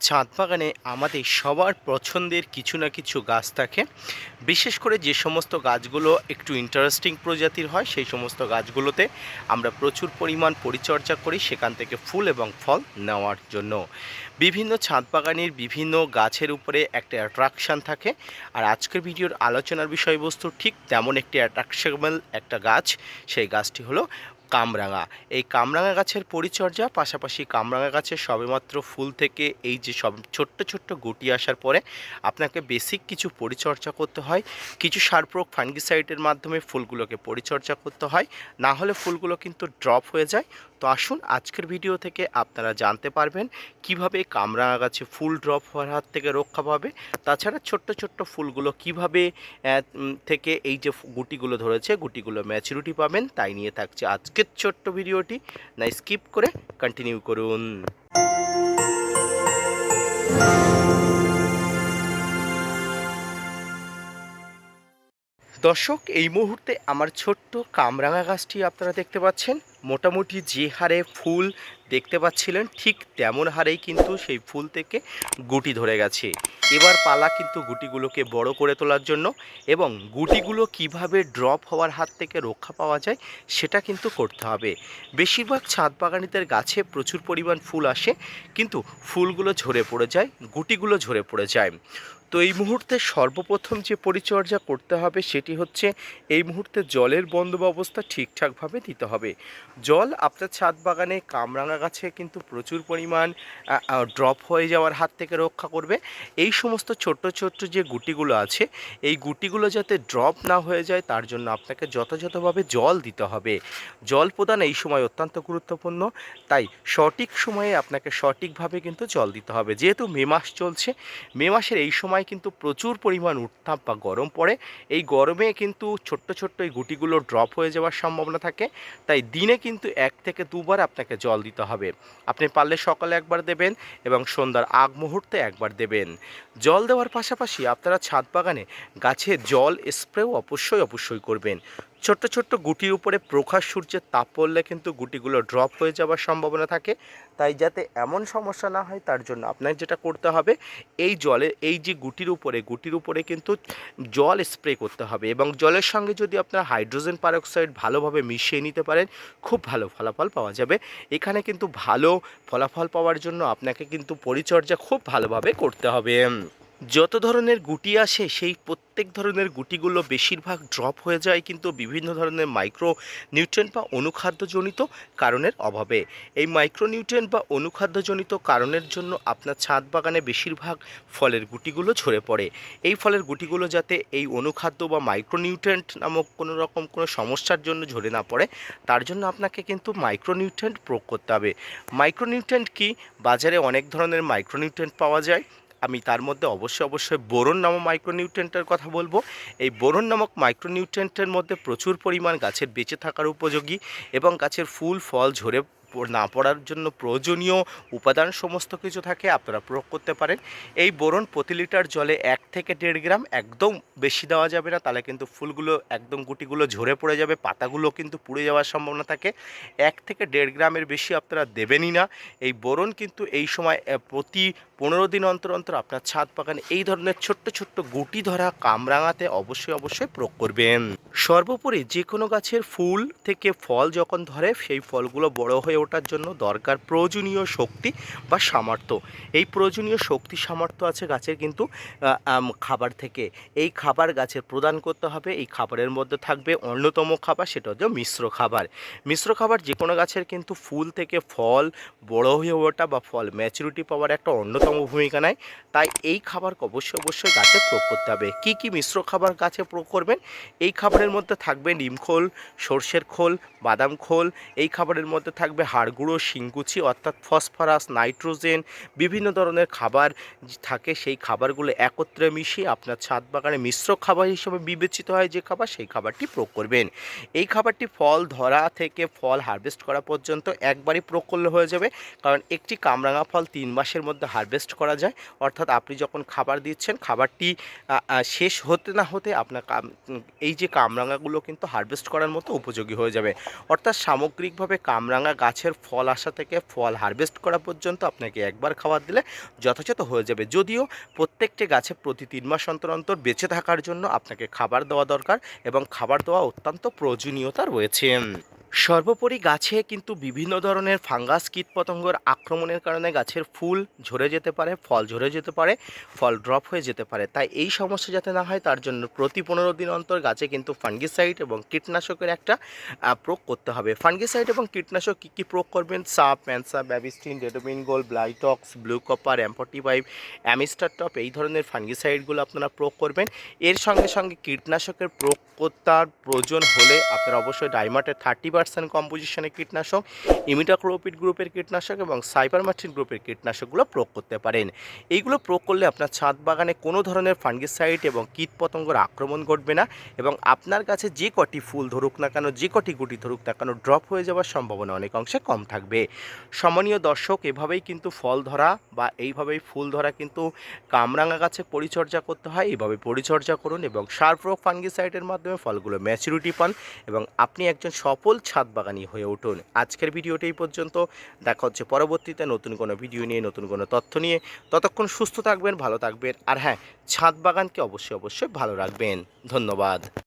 ছাদ বাগানে আমাদের সবার পছন্দের কিছু না কিছু গাছ থাকে। বিশেষ করে যে সমস্ত গাছগুলো একটু ইন্টারেস্টিং প্রজাতির হয়, সেই সমস্ত গাছগুলোতে আমরা প্রচুর পরিমাণ পরিচর্যা করি সেখান থেকে ফুল এবং ফল নেওয়ার জন্য। বিভিন্ন ছাদ বাগানের বিভিন্ন গাছের উপরে একটা অ্যাট্রাকশান থাকে। আর আজকের ভিডিওর আলোচনার বিষয়বস্তু ঠিক তেমন একটি অ্যাট্রাকশনেবল একটা গাছ, সেই গাছটি হলো কামরাঙা। এই কামরাঙা গাছের পরিচর্যা, পাশাপাশি কামরাঙা গাছের সবেমাত্র ফুল থেকে এই যে সব ছোট্ট ছোট্ট গুটি আসার পরে আপনাকে বেসিক কিছু পরিচর্যা করতে হয়। কিছু সার প্রয়োগ ফাঙ্গিসাইডের মাধ্যমে ফুলগুলোকে পরিচর্যা করতে হয়। না হলে ফুলগুলো কিন্তু ড্রপ হয়ে যায়। তো আসুন আজকের ভিডিও থেকে আপনারা জানতে পারবেন কীভাবে কামরাঙা গাছে ফুল ড্রপ হওয়ার হাত থেকে রক্ষা পাবে। তাছাড়া ছোট্ট ছোট্ট ফুলগুলো কীভাবে থেকে এই যে গুটিগুলো ধরেছে, গুটিগুলো ম্যাচুরিটি পাবেন, তাই নিয়ে থাকছে আজকের ছোট্ট ভিডিওটি না স্কিপ করে কন্টিনিউ করুন। দর্শক, এই মুহূর্তে আমার ছোট্ট কামরাঙা গাছটি আপনারা দেখতে পাচ্ছেন। মোটামুটি যে হারে ফুল দেখতে পাচ্ছিলেন, ঠিক তেমন হারেই কিন্তু সেই ফুল থেকে গুটি ধরে গেছে। এবার পালা কিন্তু গুটিগুলোকে বড় করে তোলার জন্য এবং গুটিগুলো কীভাবে ড্রপ হওয়ার হাত থেকে রক্ষা পাওয়া যায়, সেটা কিন্তু করতে হবে। বেশিরভাগ ছাদ বাগানিদের গাছে প্রচুর পরিমাণ ফুল আসে, কিন্তু ফুলগুলো ঝরে পড়ে যায়, গুটিগুলো ঝরে পড়ে যায়। তো এই মুহূর্তে সর্বপ্রথম যে পরিচর্যা করতে হবে সেটি হচ্ছে এই মুহূর্তে জলের বন্দোবস্তা ঠিকঠাকভাবে দিতে হবে। জল আপনার ছাদ বাগানে কামরাঙা গাছে কিন্তু প্রচুর পরিমাণ ড্রপ হয়ে যাওয়ার হাত থেকে রক্ষা করবে। এই সমস্ত ছোট্ট ছোট্ট যে গুটিগুলো আছে, এই গুটিগুলো যাতে ড্রপ না হয়ে যায় তার জন্য আপনাকে যথাযথভাবে জল দিতে হবে। জল প্রদান এই সময় অত্যন্ত গুরুত্বপূর্ণ। তাই সঠিক সময়ে আপনাকে সঠিকভাবে কিন্তু জল দিতে হবে। যেহেতু মে মাস চলছে, মে মাসের এই সময় কিন্তু প্রচুর পরিমাণ উত্তাপ বা গরম পড়ে। এই গরমে কিন্তু ছোট্ট ছোট্ট এই গুটিগুলো ড্রপ হয়ে যাওয়ার সম্ভাবনা থাকে। তাই দিনে কিন্তু এক থেকে দুবার আপনাকে জল দিতে হবে। আপনি পারলে সকালে একবার দেবেন এবং সন্ধ্যার আগ মুহূর্তে একবার দেবেন। জল দেওয়ার পাশাপাশি আপনারা ছাদ বাগানে গাছে জল স্প্রেও অবশ্যই অবশ্যই করবেন। ছোট্ট ছোট্ট গুটির উপরে প্রকাশ সূর্যের তাপ পড়লে কিন্তু গুটিগুলো ড্রপ হয়ে যাওয়ার সম্ভাবনা থাকে। তাই যাতে এমন সমস্যা না হয়, তার জন্য আপনার যেটা করতে হবে, এই জলে, এই যে গুটির উপরে গুটির উপরে কিন্তু জল স্প্রে করতে হবে এবং জলের সঙ্গে যদি আপনার হাইড্রোজেন পারক্সাইড ভালোভাবে মিশিয়ে নিতে পারেন, খুব ভালো ফলাফল পাওয়া যাবে। এখানে কিন্তু ভালো ফলাফল পাওয়ার জন্য আপনাকে কিন্তু পরিচর্যা খুব ভালোভাবে করতে হবে। যত ধরনের গুটি আসে, সেই প্রত্যেক ধরনের গুটিগুলো বেশিরভাগ ড্রপ হয়ে যায় কিন্তু বিভিন্ন ধরনের মাইক্রো নিউট্রেন্ট বা অনুখাদ্যজনিত কারণের অভাবে। এই মাইক্রো নিউট্রেন্ট বা অনুখাদ্যজনিত কারণের জন্য আপনার ছাদ বাগানে বেশিরভাগ ফলের গুটিগুলো ঝরে পড়ে। এই ফলের গুটিগুলো যাতে এই অনুখাদ্য বা মাইক্রো নিউট্রেন্ট নামক কোনো রকম কোনো সমস্যার জন্য ঝরে না পড়ে, তার জন্য আপনাকে কিন্তু মাইক্রো নিউট্রেন্ট প্রয়োগ করতে হবে। মাইক্রো নিউট্রেন্ট কি? বাজারে অনেক ধরনের মাইক্রো নিউট্রেন্ট পাওয়া যায়। আমি তার মধ্যে অবশ্যই অবশ্যই বোরন নামক মাইক্রোনিউট্রেন্টের কথা বলব। এই বোরন নামক মাইক্রোনিউট্রেন্টের মধ্যে প্রচুর পরিমাণ গাছের বেঁচে থাকার উপযোগী এবং গাছের ফুল, ফল ঝরে না পড়ার জন্য প্রয়োজনীয় উপাদান সমস্ত কিছু থাকে, আপনারা প্রয়োগ করতে পারেন। এই বোরন প্রতি লিটার জলে এক থেকে দেড় গ্রাম একদম বেশি দেওয়া যাবে না, তাহলে কিন্তু ফুলগুলো একদম গুটিগুলো ঝরে পড়ে যাবে, পাতাগুলো কিন্তু পুড়ে যাওয়ার সম্ভাবনা থাকে। এক থেকে দেড় গ্রামের বেশি আপনারা দেবেনই না। এই বোরন কিন্তু এই সময় প্রতি পনেরো দিন অন্তর অন্তর আপনার ছাদ বাগানে এই ধরনের ছোট্ট ছোট্ট গুটি ধরা কামরাঙাতে অবশ্যই অবশ্যই প্রয়োগ করবেন। সর্বোপরি যে কোনো গাছের ফুল থেকে ফল যখন ধরে, সেই ফলগুলো বড় হয়ে ওঠার জন্য দরকার প্রয়োজনীয় শক্তি বা সামর্থ্য। এই প্রয়োজনীয় শক্তি, সামর্থ্য আছে গাছের কিন্তু খাবার থেকে। এই খাবার গাছের প্রদান করতে হবে, এই খাবারের মধ্যে থাকবে অন্যতম খাবার, সেটা হচ্ছে মিশ্র খাবার। মিশ্র খাবার যে কোনো গাছের কিন্তু ফুল থেকে ফল বড় হয়ে ওঠা বা ফল ম্যাচুরিটি পাওয়ার একটা অন্যতম ভূমিকা নেয়। তাই এই খাবার অবশ্যই অবশ্যই গাছে প্রয়োগ করতে হবে। কী কী মিশ্র খাবার গাছে প্রয়োগ করবেন? এই খাবারের মধ্যে থাকবে নিম খোল, সর্ষের খোল, বাদাম খোল, এই খাবারের মধ্যে থাকবে হাড়গুঁড়ো, শিংকুচি অর্থাৎ ফসফরাস, নাইট্রোজেন, বিভিন্ন ধরনের খাবার থাকে, সেই খাবারগুলো একত্রে মিশিয়ে আপনার ছাদ বাগানে মিশ্র খাবার হিসেবে বিবেচিত হয়, যে খাবার সেই খাবারটি প্রয়োগ করবেন। এই খাবারটি ফল ধরা থেকে ফল হারভেস্ট করা পর্যন্ত একবারই প্রয়োগ করলে হয়ে যাবে। কারণ একটি কামরাঙা ফল তিন মাসের মধ্যে হারভেস্ট করা যায়। অর্থাৎ আপনি যখন খাবার দিচ্ছেন, খাবারটি শেষ হতে না হতে আপনার এই যে কামরাঙাগুলো কিন্তু হারভেস্ট করার মতো উপযোগী হয়ে যাবে। অর্থাৎ সামগ্রিকভাবে কামরাঙা গাছের ফল আসা থেকে ফল হারভেস্ট করা পর্যন্ত আপনাকে একবার খাবার দিলে যথাযথ হয়ে যাবে। যদিও প্রত্যেকটি গাছে প্রতি তিন মাস অন্তর অন্তর বেঁচে থাকার জন্য আপনাকে খাবার দেওয়া দরকার এবং খাবার দেওয়া অত্যন্ত প্রয়োজনীয়তা রয়েছে। সর্বোপরি গাছে কিন্তু বিভিন্ন ধরনের ফাঙ্গাস কীটপতঙ্গর আক্রমণের কারণে গাছের ফুল ঝরে যেতে পারে, ফল ঝরে যেতে পারে, ফল ড্রপ হয়ে যেতে পারে। তাই এই সমস্যা যাতে না হয়, তার জন্য প্রতি পনেরো দিন অন্তর গাছে কিন্তু ফাঙ্গিসাইড এবং কীটনাশকের একটা প্রয়োগ করতে হবে। ফাঙ্গিসাইড এবং কীটনাশক কী কী প্রয়োগ করবেন? সাপ, ম্যানসা, ব্যাবিস্টিন ডেডোমিন গোল ব্লাইটক্স, ব্লু কপার অ্যাম্পোটিভাইভ অ্যামিস্টার টপ, এই ধরনের ফাঙ্গিসাইডগুলো আপনারা প্রয়োগ করবেন। এর সঙ্গে সঙ্গে কীটনাশকের প্রয়োগ করতার প্রয়োজন হলে আপনারা অবশ্যই ডাইমাটের থার্টি পার্সেন্ট কম্পোজিশনের কীটনাশক, ইমিটাক্লোপিড গ্রুপের কীটনাশক এবং সাইপারমার্টিন গ্রুপের কীটনাশকগুলো প্রয়োগ করতে পারেন। এইগুলো প্রয়োগ করলে আপনার ছাদ বাগানে কোনো ধরনের ফাঙ্গিসাইড এবং কীটপতঙ্গর আক্রমণ ঘটবে না এবং আপনার কাছে যে কটি ফুল ধরুক না কেন, যে কটি গুটি ধরুক না কেন, ড্রপ হয়ে যাওয়ার সম্ভাবনা অনেক অংশে কম থাকবে। সম্মানীয় দর্শক, এভাবেই কিন্তু ফল ধরা বা এইভাবেই ফুল ধরা কিন্তু কামরাঙা গাছে পরিচর্যা করতে হয়। এইভাবে পরিচর্যা করুন এবং সার প্রয়োগ ফাঙ্গিসাইডের মাধ্যমে ফলগুলো ম্যাচুরিটি পান এবং আপনি একজন সফল ছাদ বাগানি হয়ে উঠুন। আজকের ভিডিওটি এই পর্যন্ত। দেখা হচ্ছে পরবর্তীতে নতুন কোনো ভিডিও নিয়ে, নতুন কোনো তথ্য নিয়ে। ততক্ষণ সুস্থ থাকবেন, ভালো থাকবেন। আর হ্যাঁ ছাদ বাগানকে অবশ্যই অবশ্যই ভালো রাখবেন। ধন্যবাদ।